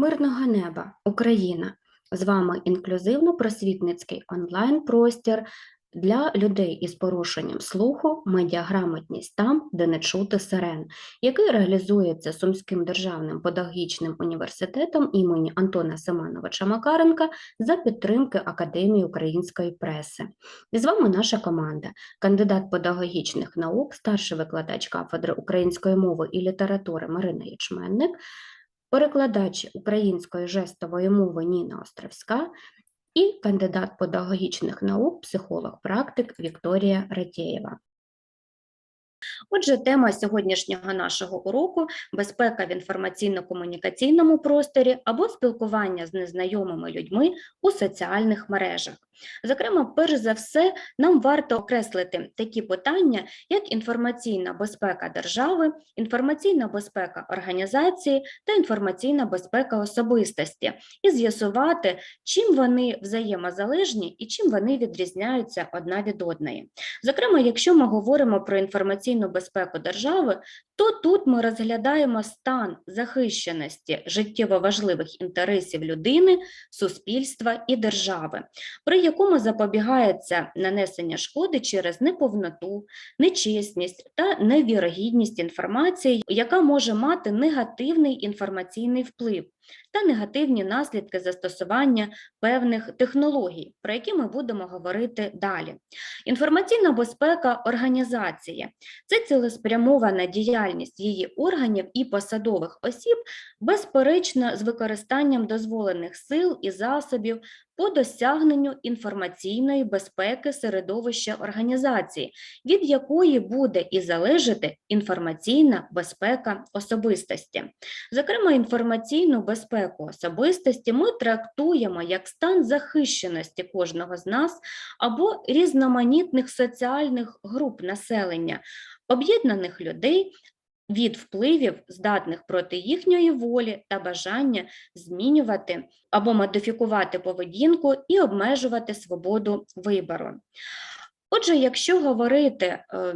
Мирного неба, Україна! З вами інклюзивно-просвітницький онлайн-простір для людей із порушенням слуху, медіаграмотність там, де не чути сирен, який реалізується Сумським державним педагогічним університетом імені Антона Семеновича Макаренка за підтримки Академії української преси. І з вами наша команда, кандидат педагогічних наук, старший викладач кафедри української мови і літератури Марина Ячменник, перекладач української жестової мови Ніна Островська і кандидат педагогічних наук, психолог-практик Вікторія Ретєєва. Отже, тема сьогоднішнього нашого уроку безпека в інформаційно-комунікаційному просторі або спілкування з незнайомими людьми у соціальних мережах. Зокрема, перш за все, нам варто окреслити такі питання, як інформаційна безпека держави, інформаційна безпека організації та інформаційна безпека особистості, і з'ясувати, чим вони взаємозалежні і чим вони відрізняються одна від одної. Зокрема, якщо ми говоримо про інформаційну безпеку держави, то тут ми розглядаємо стан захищеності життєво важливих інтересів людини, суспільства і держави, при якому запобігається нанесення шкоди через неповноту, нечесність та невірогідність інформації, яка може мати негативний інформаційний вплив та негативні наслідки застосування певних технологій, про які ми будемо говорити далі. Інформаційна безпека організації це цілеспрямована діяльність її органів і посадових осіб, безперечно, з використанням дозволених сил і засобів по досягненню інформаційної безпеки середовища організації, від якої буде і залежати інформаційна безпека особистості. Зокрема, інформаційну безпеку особистості ми трактуємо як стан захищеності кожного з нас або різноманітних соціальних груп населення, об'єднаних людей від впливів, здатних проти їхньої волі та бажання змінювати або модифікувати поведінку і обмежувати свободу вибору. Отже, якщо говорити е,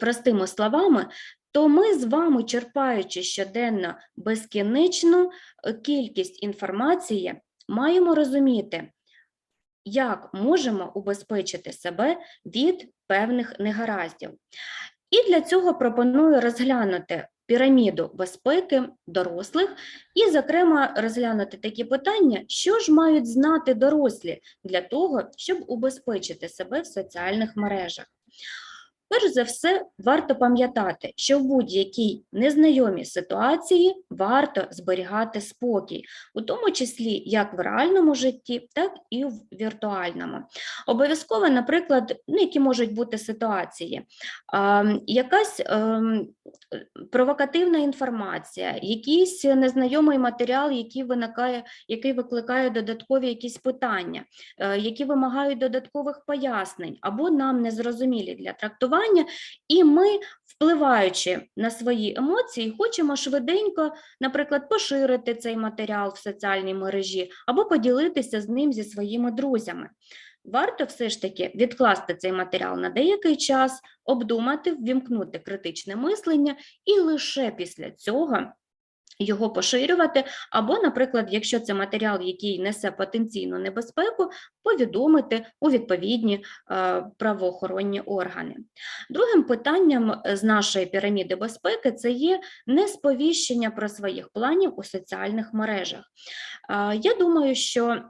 простими словами, то ми з вами, черпаючи щоденно безкінечну е, кількість інформації, маємо розуміти, як можемо убезпечити себе від певних негараздів. І для цього пропоную розглянути піраміду безпеки дорослих і, зокрема, розглянути такі питання, що ж мають знати дорослі для того, щоб убезпечити себе в соціальних мережах. Перш за все, варто пам'ятати, що в будь-якій незнайомій ситуації варто зберігати спокій, у тому числі як в реальному житті, так і в віртуальному. Обов'язково, наприклад, ну, які можуть бути ситуації, якась ем, провокативна інформація, якийсь незнайомий матеріал, який виникає, який викликає додаткові якісь питання, е, які вимагають додаткових пояснень, або нам незрозумілі для трактування спілкування, і ми, впливаючи на свої емоції, хочемо швиденько, наприклад, поширити цей матеріал в соціальній мережі або поділитися з ним зі своїми друзями. Варто все ж таки відкласти цей матеріал на деякий час, обдумати, ввімкнути критичне мислення, і лише після цього його поширювати, або, наприклад, якщо це матеріал, який несе потенційну небезпеку, повідомити у відповідні е, правоохоронні органи. Другим питанням з нашої піраміди безпеки це є несповіщення про своїх планів у соціальних мережах. Е, я думаю, що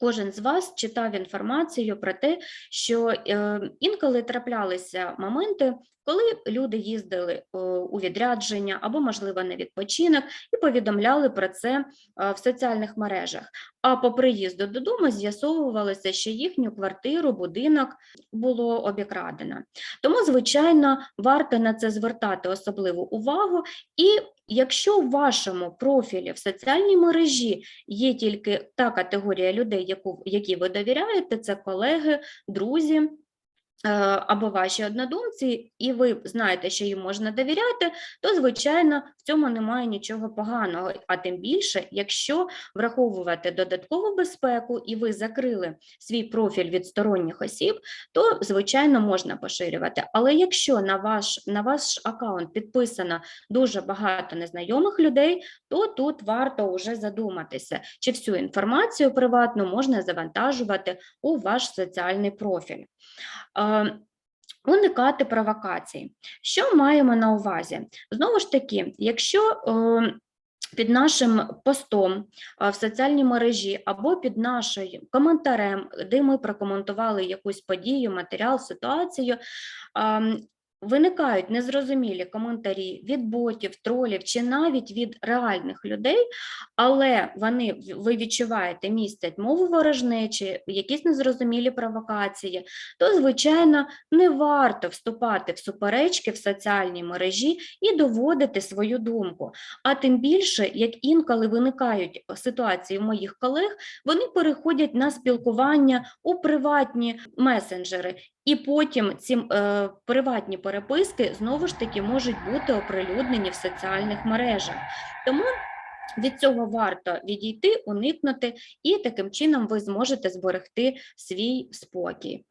Кожен з вас читав інформацію про те, що е, інколи траплялися моменти, коли люди їздили е, у відрядження або, можливо, на відпочинок і повідомляли про це е, в соціальних мережах. А по приїзду додому з'ясовувалося, що їхню квартиру, будинок було обікрадено. Тому, звичайно, варто на це звертати особливу увагу. І якщо в вашому профілі в соціальній мережі є тільки та категорія людей, яку, які ви довіряєте, це колеги, друзі або ваші однодумці, і ви знаєте, що їм можна довіряти, то, звичайно, в цьому немає нічого поганого. А тим більше, якщо враховувати додаткову безпеку і ви закрили свій профіль від сторонніх осіб, то, звичайно, можна поширювати. Але якщо на ваш, на ваш аккаунт підписано дуже багато незнайомих людей, то тут варто вже задуматися, чи всю інформацію приватну можна завантажувати у ваш соціальний профіль. Е, Уникати провокацій. Що маємо на увазі? Знову ж таки, якщо е, під нашим постом е, в соціальній мережі або під нашим коментарем, де ми прокоментували якусь подію, матеріал, ситуацію, ем, виникають незрозумілі коментарі від ботів, тролів чи навіть від реальних людей, але вони ви відчуваєте містять мову ворожнечі, якісь незрозумілі провокації, то звичайно не варто вступати в суперечки в соціальній мережі і доводити свою думку. А тим більше, як інколи виникають ситуації у моїх колег, вони переходять на спілкування у приватні месенджери, і потім ці е, приватні переписки знову ж таки можуть бути оприлюднені в соціальних мережах. Тому від цього варто відійти, уникнути, і таким чином ви зможете зберегти свій спокій.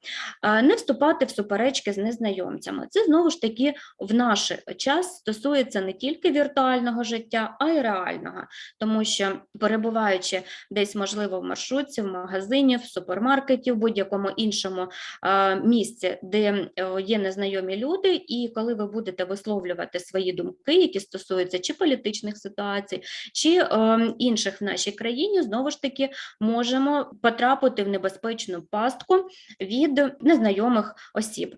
Е, Не вступати в суперечки з незнайомцями. Це знову ж таки в наш час стосується не тільки віртуального життя, а й реального, тому що перебуваючи десь, можливо, в маршрутці, в магазині, в супермаркеті, в будь-якому іншому е, місці, де е, є незнайомі люди, і коли ви будете висловлювати свої думки, які стосуються чи політичних ситуацій, чи е, інших в нашій країні, знову ж таки можемо потрапити в небезпечну пастку від незнайомих осіб.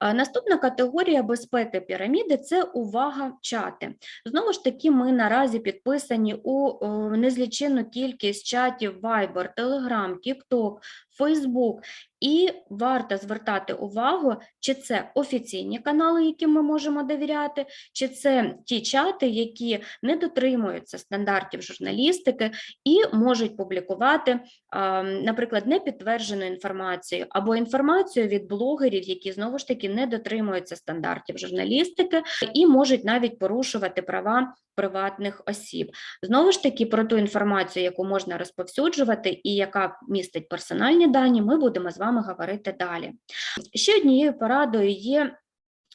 Е, Наступна категорія безпеки піраміди це увага чати. Знову ж таки, ми наразі підписані у е, незліченну кількість чатів Viber, Telegram, TikTok, Facebook. І варто звертати увагу, чи це офіційні канали, яким ми можемо довіряти, чи це ті чати, які не дотримуються стандартів журналістики і можуть публікувати, наприклад, непідтверджену інформацію або інформацію від блогерів, які знову ж таки не дотримуються стандартів журналістики і можуть навіть порушувати права приватних осіб. Знову ж таки, про ту інформацію, яку можна розповсюджувати і яка містить персональні дані, ми будемо з вами говорити далі. Ще однією порадою є.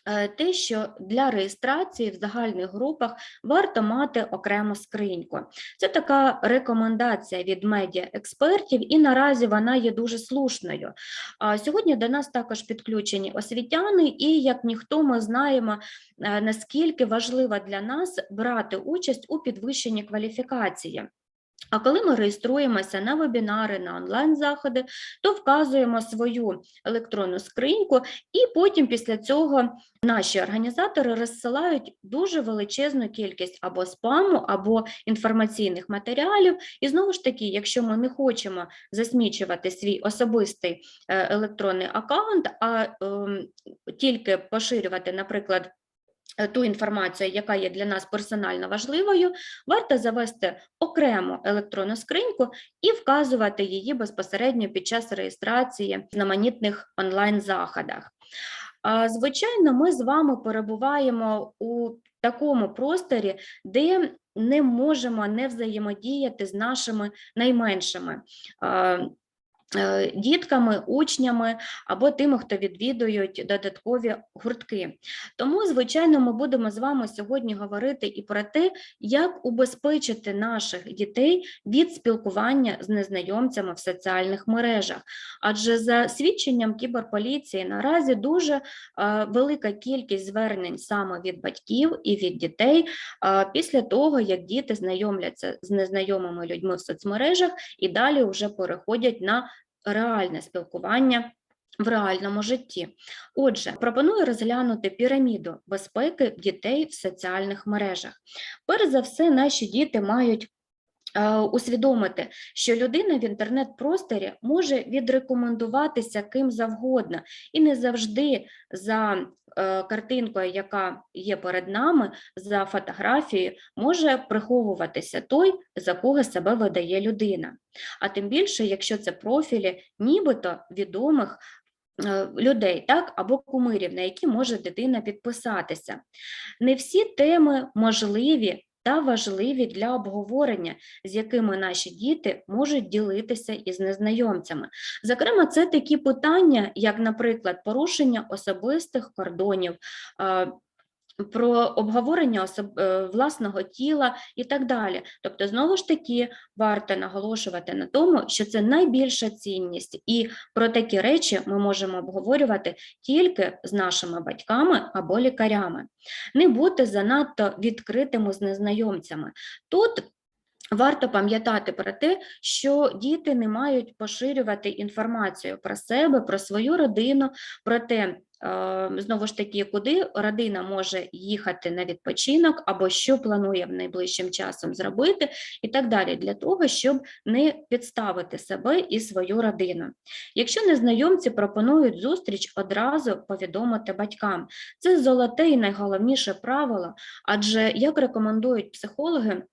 е, Те, що для реєстрації в загальних групах варто мати окрему скриньку. Це така рекомендація від медіаекспертів, і наразі вона є дуже слушною. Сьогодні до нас також підключені освітяни, і як ніхто ми знаємо, е, наскільки важливо для нас брати участь у підвищенні кваліфікації. А коли ми реєструємося на вебінари, на онлайн-заходи, то вказуємо свою електронну скриньку, і потім після цього наші організатори розсилають дуже величезну кількість або спаму, або інформаційних матеріалів. І знову ж таки, якщо ми не хочемо засмічувати свій особистий е, електронний аккаунт, а ем, тільки поширювати, наприклад, е, ту інформацію, яка є для нас персонально важливою, варто завести окрему електронну скриньку і вказувати її безпосередньо під час реєстрації в знаменітних онлайн-заходах. Звичайно, ми з вами перебуваємо у такому просторі, де не можемо не взаємодіяти з нашими найменшими. Е, Дітками, учнями або тими, хто відвідують додаткові гуртки. Тому, звичайно, ми будемо з вами сьогодні говорити і про те, як убезпечити наших дітей від спілкування з незнайомцями в соціальних мережах. Адже за свідченням кіберполіції наразі дуже е, велика кількість звернень саме від батьків і від дітей е, після того, як діти знайомляться з незнайомими людьми в соцмережах і далі вже переходять на реальне спілкування в реальному житті. Отже, пропоную розглянути піраміду безпеки дітей в соціальних мережах. Перш за все, наші діти мають усвідомити, що людина в інтернет-просторі може відрекомендуватися ким завгодно, і не завжди за е, картинкою, яка є перед нами, за фотографією, може приховуватися той, за кого себе видає людина. А тим більше, якщо це профілі нібито відомих е, людей, так, або кумирів, на які може дитина підписатися. Не всі теми можливі та важливі для обговорення, з якими наші діти можуть ділитися із незнайомцями. Зокрема, це такі питання, як, наприклад, порушення особистих кордонів. Про обговорення особ... е, власного тіла і так далі. Тобто, знову ж таки, варто наголошувати на тому, що це найбільша цінність, і про такі речі ми можемо обговорювати тільки з нашими батьками або лікарями. Не бути занадто відкритими з незнайомцями. Тут Варто пам'ятати про те, що діти не мають поширювати інформацію про себе, про свою родину, про те, знову ж таки, куди родина може їхати на відпочинок, або що планує в найближчим часом зробити, і так далі, для того, щоб не підставити себе і свою родину. Якщо незнайомці пропонують зустріч, одразу повідомити батькам. Це золоте і найголовніше правило, адже як рекомендують психологи.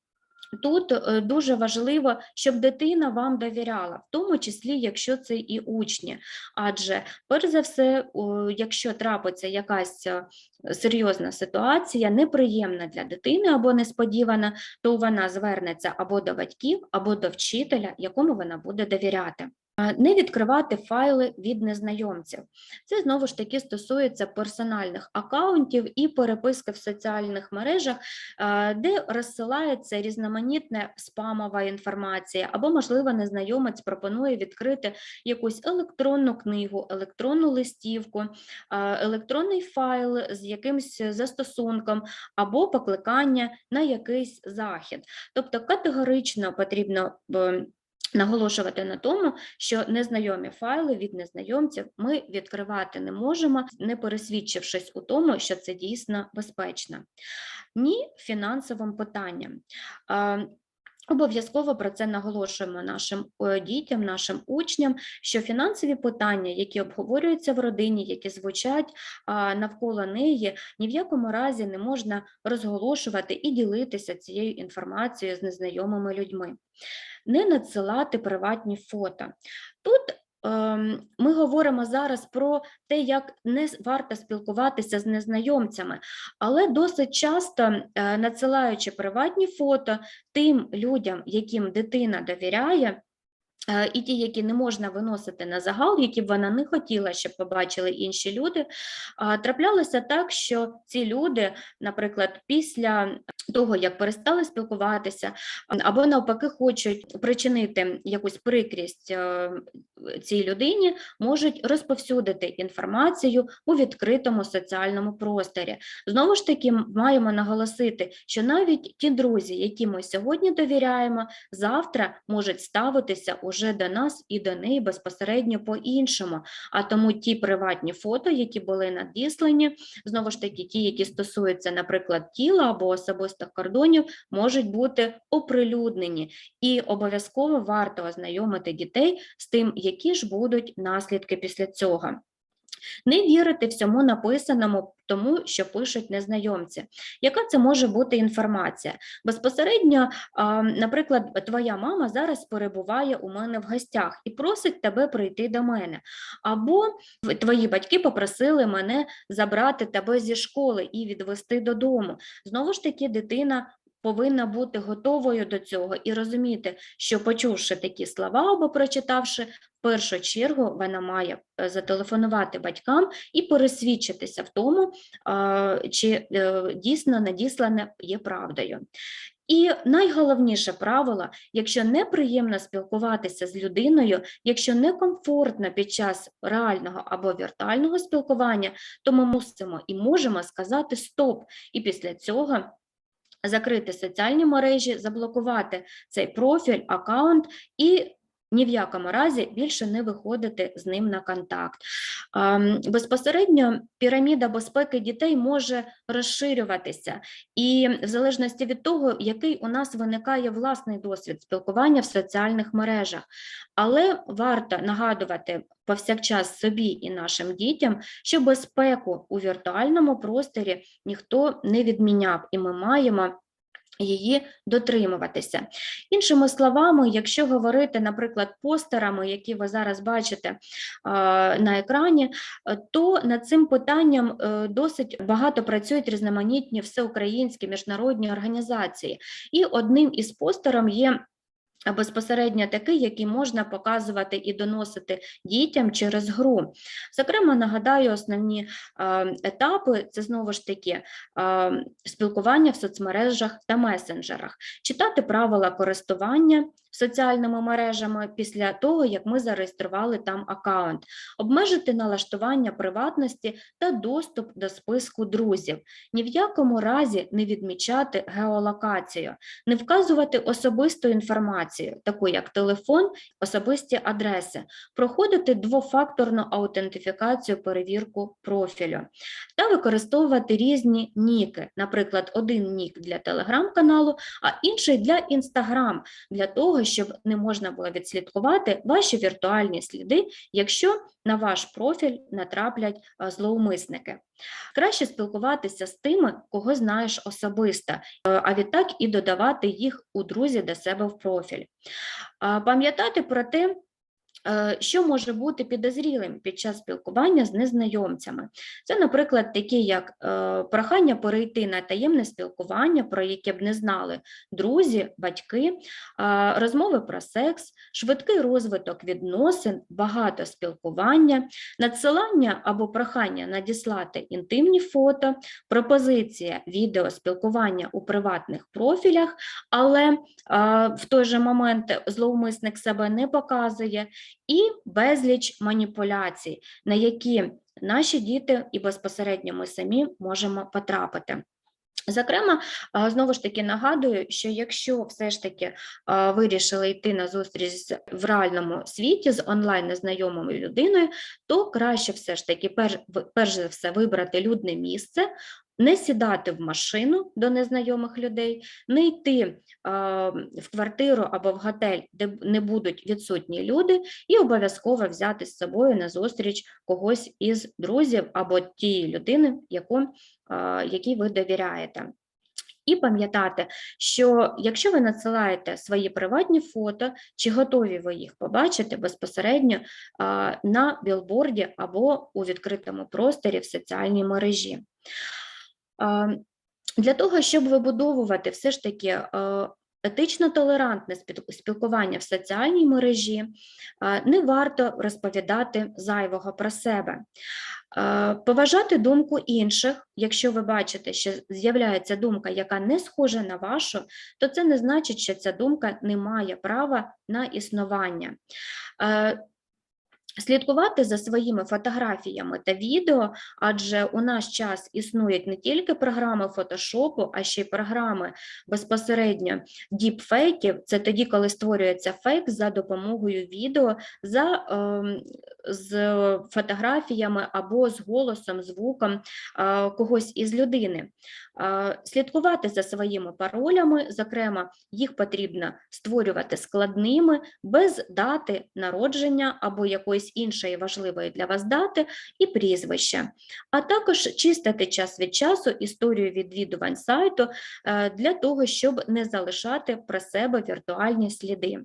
Тут е, дуже важливо, щоб дитина вам довіряла, в тому числі, якщо це і учні. Адже, перш за все, якщо трапиться якась е, серйозна ситуація, неприємна для дитини або несподівана, то вона звернеться або до батьків, або до вчителя, якому вона буде довіряти. Не відкривати файли від незнайомців. Це знову ж таки стосується персональних акаунтів і переписки в соціальних мережах, де розсилається різноманітна спамова інформація, або, можливо, незнайомець пропонує відкрити якусь електронну книгу, електронну листівку, електронний файл з якимось застосунком, або покликання на якийсь захід. Тобто категорично потрібно. Наголошувати на тому, що незнайомі файли від незнайомців ми відкривати не можемо, не пересвідчившись у тому, що це дійсно безпечно. Ні фінансовим питанням. Обов'язково про це наголошуємо нашим е, дітям, нашим учням, що фінансові питання, які обговорюються в родині, які звучать навколо неї, ні в якому разі не можна розголошувати і ділитися цією інформацією з незнайомими людьми не надсилати приватні фото. Тут ми говоримо зараз про те, як не варто спілкуватися з незнайомцями, але досить часто е, надсилаючи приватні фото тим людям, яким дитина довіряє. Е, І ті, які не можна виносити на загал, які б вона не хотіла, щоб побачили інші люди, траплялося так, що ці люди, наприклад, після того, як перестали спілкуватися, або навпаки хочуть причинити якусь прикрість е, цій людині, можуть розповсюдити інформацію у відкритому соціальному просторі. Знову ж таки, маємо наголосити, що навіть ті друзі, які ми сьогодні довіряємо, завтра можуть ставитися уже до нас і до неї безпосередньо по-іншому. А тому ті приватні фото, які були надіслані, знову ж таки, ті, які стосуються, наприклад, тіла або особистих кордонів, можуть бути оприлюднені. І обов'язково варто ознайомити дітей з тим, які ж будуть наслідки після цього. Не вірити всьому написаному тому, що пишуть незнайомці. Яка це може бути інформація? Безпосередньо, наприклад, твоя мама зараз перебуває у мене в гостях і просить тебе прийти до мене. Або твої батьки попросили мене забрати тебе зі школи і відвести додому. Знову ж таки, дитина повинна бути готовою до цього і розуміти, що почувши такі слова або прочитавши, в першу чергу вона має е, зателефонувати батькам і пересвідчитися в тому, чи е, дійсно надіслане є правдою. І найголовніше правило, якщо неприємно спілкуватися з людиною, якщо некомфортно під час реального або віртуального спілкування, то ми мусимо і можемо сказати стоп. І після цього закрити соціальні мережі, заблокувати цей профіль, аккаунт і ні в якому разі більше не виходити з ним на контакт. Ем, Безпосередньо піраміда безпеки дітей може розширюватися, і в залежності від того, який у нас виникає власний досвід спілкування в соціальних мережах. Але варто нагадувати повсякчас собі і нашим дітям, що безпеку у віртуальному просторі ніхто не відміняв, і ми маємо її дотримуватися. Іншими словами, якщо говорити, наприклад, постерами, які ви зараз бачите на екрані, е, то над цим питанням е, досить багато працюють різноманітні всеукраїнські міжнародні організації. І одним із постером є безпосередньо такий, який можна показувати і доносити дітям через гру. Зокрема, нагадаю, основні етапи це знову ж таки спілкування в соцмережах та месенджерах, читати правила користування соціальними мережами після того, як ми зареєстрували там аккаунт, обмежити налаштування приватності та доступ до списку друзів, ні в якому разі не відмічати геолокацію, не вказувати особисту інформацію, таку як телефон, особисті адреси, проходити двофакторну аутентифікацію, перевірку профілю. Та використовувати різні ніки, наприклад, один нік для телеграм-каналу, а інший для інстаграм, для того, щоб не можна було відслідкувати ваші віртуальні сліди, якщо на ваш профіль натраплять а, зловмисники. Краще спілкуватися з тими, кого знаєш особисто, е, а відтак і додавати їх у друзі до себе в профіль. Пам'ятати про те, Е, Що може бути підозрілим під час спілкування з незнайомцями? Це, наприклад, такі як е, прохання перейти на таємне спілкування, про яке б не знали друзі, батьки, е, розмови про секс, швидкий розвиток відносин, багато спілкування, надсилання або прохання надіслати інтимні фото, пропозиція відео спілкування у приватних профілях, але в той же момент зловмисник себе не показує і безліч маніпуляцій, на які наші діти і безпосередньо ми самі можемо потрапити. Зокрема, знову ж таки нагадую, що якщо все ж таки вирішили йти на зустріч в реальному світі з онлайн незнайомою людиною, то краще все ж таки перш, за все вибрати людне місце, не сідати в машину до незнайомих людей, не йти в квартиру або в готель, де не будуть відсутні люди, і обов'язково взяти з собою на зустріч когось із друзів або тієї людини, яку, якій ви довіряєте. І пам'ятати, що якщо ви надсилаєте свої приватні фото, чи готові ви їх побачити безпосередньо на білборді або у відкритому просторі в соціальній мережі. Для того, щоб вибудовувати все ж таки е, етично толерантне спілкування в соціальній мережі, е, не варто розповідати зайвого про себе. Е, поважати думку інших, якщо ви бачите, що з'являється думка, яка не схожа на вашу, то це не значить, що ця думка не має права на існування. Слідкувати за своїми фотографіями та відео, адже у наш час існують не тільки програми фотошопу, а ще й програми безпосередньо діпфейків. Це тоді, коли створюється фейк за допомогою відео за, е, з фотографіями або з голосом, звуком е, когось із людини. Е, слідкувати за своїми паролями, зокрема, їх потрібно створювати складними, без дати народження або якоїсь якоїсь іншої важливої для вас дати і прізвище, а також чистити час від часу історію відвідувань сайту е, для того, щоб не залишати про себе віртуальні сліди.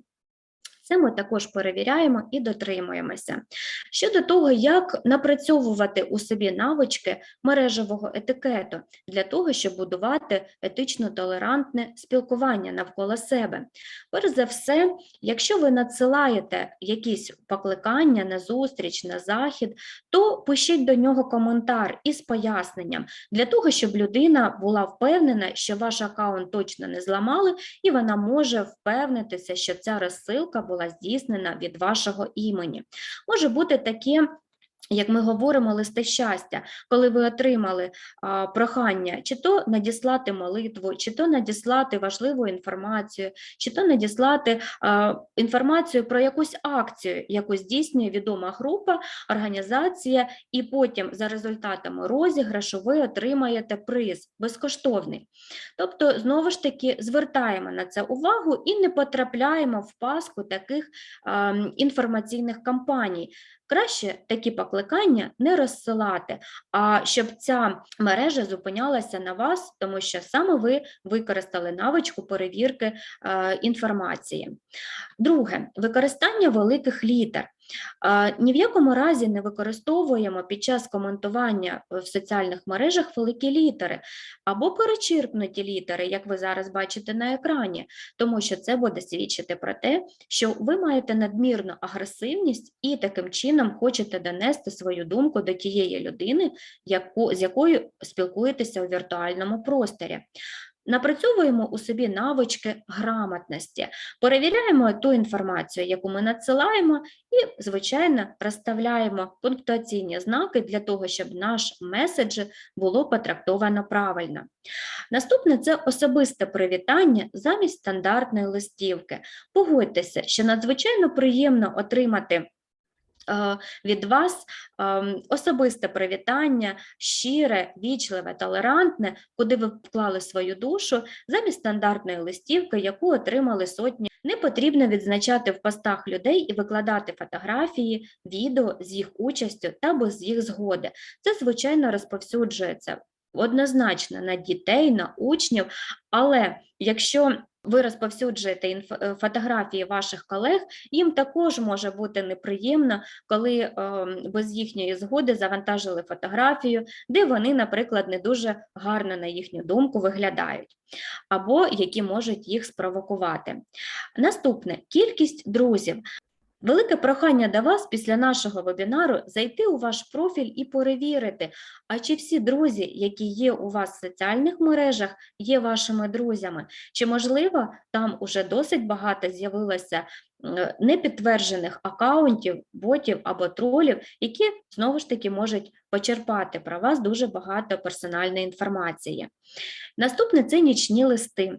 Це ми також перевіряємо і дотримуємося. Щодо того, як напрацьовувати у собі навички мережевого етикету для того, щоб будувати етично толерантне спілкування навколо себе. Перш за все, якщо ви надсилаєте якісь покликання на зустріч, на захід, то пишіть до нього коментар із поясненням для того, щоб людина була впевнена, що ваш аккаунт точно не зламали, і вона може впевнитися, що ця розсилка була була здійснена від вашого імені. Може бути таке як ми говоримо, листи щастя, коли ви отримали а, прохання, чи то надіслати молитву, чи то надіслати важливу інформацію, чи то надіслати а, інформацію про якусь акцію, яку здійснює відома група, організація, і потім за результатами розіграшу ви отримаєте приз безкоштовний. Тобто, знову ж таки, звертаємо на це увагу і не потрапляємо в паску таких а, інформаційних кампаній. Краще такі покликання не розсилати, а щоб ця мережа зупинялася на вас, тому що саме ви використали навичку перевірки е, інформації. Друге, використання великих літер. Ні в якому разі не використовуємо під час коментування в соціальних мережах великі літери або перечеркнуті літери, як ви зараз бачите на екрані, тому що це буде свідчити про те, що ви маєте надмірну агресивність і таким чином хочете донести свою думку до тієї людини, яку, з якою спілкуєтеся у віртуальному просторі. Напрацьовуємо у собі навички грамотності, перевіряємо ту інформацію, яку ми надсилаємо, і, звичайно, розставляємо пунктуаційні знаки для того, щоб наш меседж було потрактовано правильно. Наступне це особисте привітання замість стандартної листівки. Погодьтеся, що надзвичайно приємно отримати від вас ем, особисте привітання, щире, вічливе, толерантне, куди ви вклали свою душу, замість стандартної листівки, яку отримали сотні. Не потрібно відзначати в постах людей і викладати фотографії, відео з їх участю та без їх згоди. Це, звичайно, розповсюджується однозначно на дітей, на учнів, але якщо ви розповсюджуєте е, фотографії ваших колег, їм також може бути неприємно, коли ем, без їхньої згоди завантажили фотографію, де вони, наприклад, не дуже гарно, на їхню думку, виглядають, або які можуть їх спровокувати. Наступне кількість друзів. Велике прохання до вас після нашого вебінару зайти у ваш профіль і перевірити, а чи всі друзі, які є у вас в соціальних мережах, є вашими друзями, чи можливо там уже досить багато з'явилося непідтверджених акаунтів, ботів або тролів, які знову ж таки можуть почерпати про вас дуже багато персональної інформації. Наступне це нічні листи.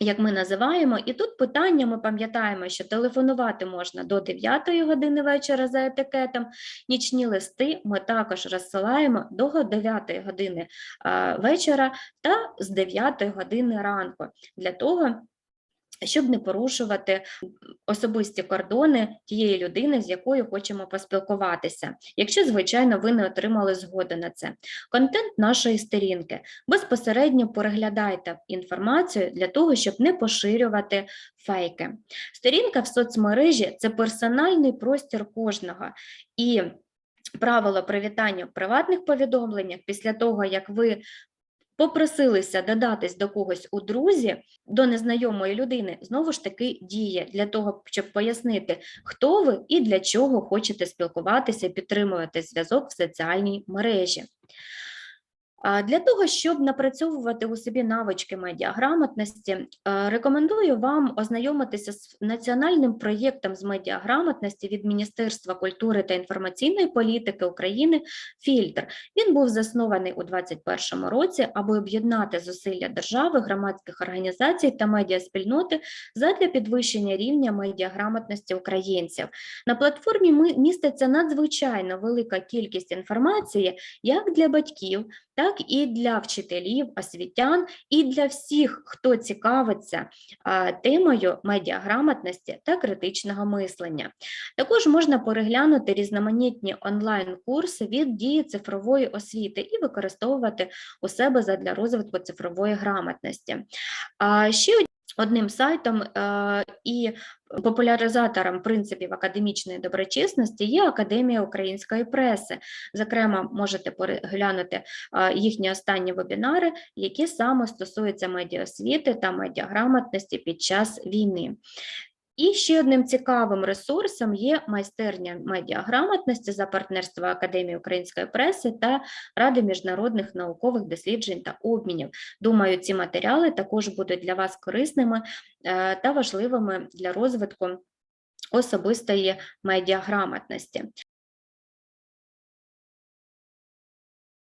Як ми називаємо, і тут питання ми пам'ятаємо, що телефонувати можна до 9 години вечора за етикетом. Нічні листи ми також розсилаємо до 9 години вечора та з 9 години ранку для того, щоб не порушувати особисті кордони тієї людини, з якою хочемо поспілкуватися, якщо, звичайно, ви не отримали згоди на це. Контент нашої сторінки. Безпосередньо переглядайте інформацію для того, щоб не поширювати фейки. Сторінка в соцмережі це персональний простір кожного. І правило привітання в приватних повідомленнях після того, як ви попросилися додатись до когось у друзі, до незнайомої людини, знову ж таки діє для того, щоб пояснити, хто ви і для чого хочете спілкуватися, підтримувати зв'язок в соціальній мережі. Для того, щоб напрацьовувати у собі навички медіаграмотності, е, рекомендую вам ознайомитися з національним проєктом з медіаграмотності від Міністерства культури та інформаційної політики України «Фільтр». Він був заснований у 2021 році, аби об'єднати зусилля держави, громадських організацій та медіаспільноти задля підвищення рівня медіаграмотності українців. На платформі міститься надзвичайно велика кількість інформації як для батьків, так і для вчителів, освітян, і для всіх, хто цікавиться темою медіаграмотності та критичного мислення. Також можна переглянути різноманітні онлайн-курси від дії цифрової освіти і використовувати у себе задля розвитку цифрової грамотності. Ще Одним сайтом е, і популяризатором принципів академічної доброчесності є Академія української преси. Зокрема, можете переглянути е, їхні останні вебінари, які саме стосуються медіаосвіти та медіаграмотності під час війни. І ще одним цікавим ресурсом є майстерня медіаграмотності за партнерство Академії української преси та Ради міжнародних наукових досліджень та обмінів. Думаю, ці матеріали також будуть для вас корисними е, та важливими для розвитку особистої медіаграмотності.